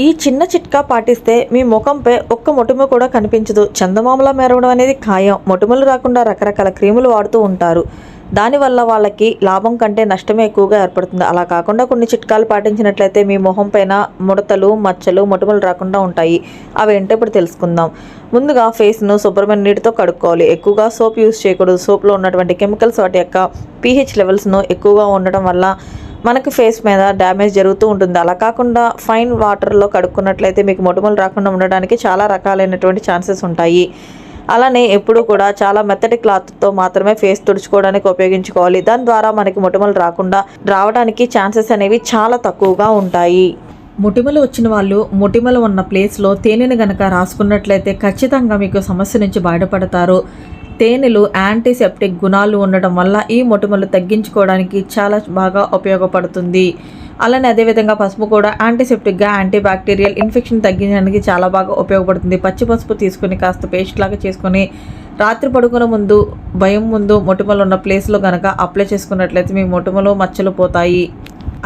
ఈ చిన్న చిట్కా పాటిస్తే మీ ముఖంపై ఒక్క మొటిమ కూడా కనిపించదు. చందమామలా మెరవడం అనేది ఖాయం. మొటిమలు రాకుండా రకరకాల క్రీములు వాడుతూ ఉంటారు. దానివల్ల వాళ్ళకి లాభం కంటే నష్టమే ఎక్కువగా ఏర్పడుతుంది. అలా కాకుండా కొన్ని చిట్కాలు పాటించినట్లయితే మీ మొహం పైన ముడతలు మచ్చలు మొటిమలు రాకుండా ఉంటాయి. అవి ఏంటో ఇప్పుడు తెలుసుకుందాం. ముందుగా ఫేస్ను శుభ్రమైన నీటితో కడుక్కోవాలి. ఎక్కువగా సోప్ యూస్ చేయకూడదు. సోప్లో ఉన్నటువంటి కెమికల్స్ వాటి యొక్క పీహెచ్ లెవెల్స్ను ఎక్కువగా ఉండడం వల్ల మనకు ఫేస్ మీద డ్యామేజ్ జరుగుతూ ఉంటుంది. అలా కాకుండా ఫైన్ వాటర్లో కడుక్కున్నట్లయితే మీకు మొటిమలు రాకుండా ఉండడానికి చాలా రకాలైనటువంటి ఛాన్సెస్ ఉంటాయి. అలానే ఎప్పుడు కూడా చాలా మెత్తటి క్లాత్తో మాత్రమే ఫేస్ తుడుచుకోవడానికి ఉపయోగించుకోవాలి. దాని ద్వారా మనకి మొటిమలు రాకుండా రావడానికి ఛాన్సెస్ అనేవి చాలా తక్కువగా ఉంటాయి. మొటిమలు వచ్చిన వాళ్ళు మొటిమలు ఉన్న ప్లేస్లో తేనెను గనక రాసుకున్నట్లయితే ఖచ్చితంగా మీకు సమస్య నుంచి బయటపడతారు. తేనెలు యాంటీసెప్టిక్ గుణాలు ఉండడం వల్ల ఈ మొటిమలు తగ్గించుకోవడానికి చాలా బాగా ఉపయోగపడుతుంది. అలానే అదేవిధంగా పసుపు కూడా యాంటీసెప్టిక్గా యాంటీబ్యాక్టీరియల్ ఇన్ఫెక్షన్ తగ్గించడానికి చాలా బాగా ఉపయోగపడుతుంది. పచ్చి పసుపు తీసుకుని కాస్త పేస్ట్ లాగా చేసుకొని రాత్రి పడుకునే ముందు భయం ముందు మొటిమలు ఉన్న ప్లేస్లో కనుక అప్లై చేసుకున్నట్లయితే మీ మొటిమలు మచ్చలు పోతాయి.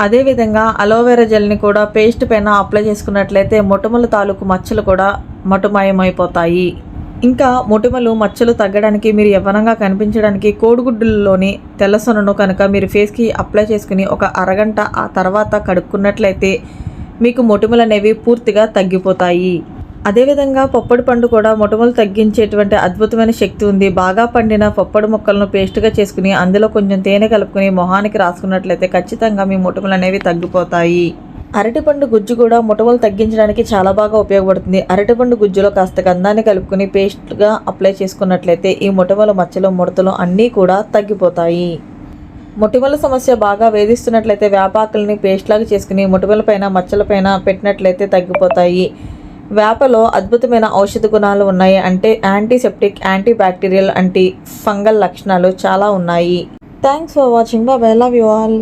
అదేవిధంగా అలోవెరా జెల్ని కూడా పేస్ట్ పైన అప్లై చేసుకున్నట్లయితే మొటిమల తాలూకు మచ్చలు కూడా మటుమాయమైపోతాయి. ఇంకా మొటిమలు మచ్చలు తగ్గడానికి మీరు యవ్వనంగా కనిపించడానికి కోడిగుడ్డుల్లోని తెల్లసొనను కనుక మీరు ఫేస్కి అప్లై చేసుకుని ఒక అరగంట ఆ తర్వాత కడుక్కున్నట్లయితే మీకు మొటిమలు అనేవి పూర్తిగా తగ్గిపోతాయి. అదేవిధంగా పప్పడి పండు కూడా మొటిమలు తగ్గించేటువంటి అద్భుతమైన శక్తి ఉంది. బాగా పండిన పప్పడి ముక్కలను పేస్ట్గా చేసుకుని అందులో కొంచెం తేనె కలుపుకుని మొహానికి రాసుకున్నట్లయితే ఖచ్చితంగా మీ మొటిమలు అనేవి తగ్గిపోతాయి. అరటిపండు గుజ్జు కూడా మొటిమలు తగ్గించడానికి చాలా బాగా ఉపయోగపడుతుంది. అరటిపండు గుజ్జులో కాస్త గంధాన్ని కలుపుకుని పేస్ట్గా అప్లై చేసుకున్నట్లయితే ఈ మొటిమల మచ్చలు ముడతలు అన్నీ కూడా తగ్గిపోతాయి. మొటిమల సమస్య బాగా వేధిస్తున్నట్లయితే వేపాకుల్ని పేస్ట్లాగా చేసుకుని మొటిమల పైన మచ్చల పైన పెట్టినట్లయితే తగ్గిపోతాయి. వేపలో అద్భుతమైన ఔషధ గుణాలు ఉన్నాయి అంటే యాంటీసెప్టిక్ యాంటీ బ్యాక్టీరియల్ అంటీ ఫంగల్ లక్షణాలు చాలా ఉన్నాయి. Thanks for watching bye love you all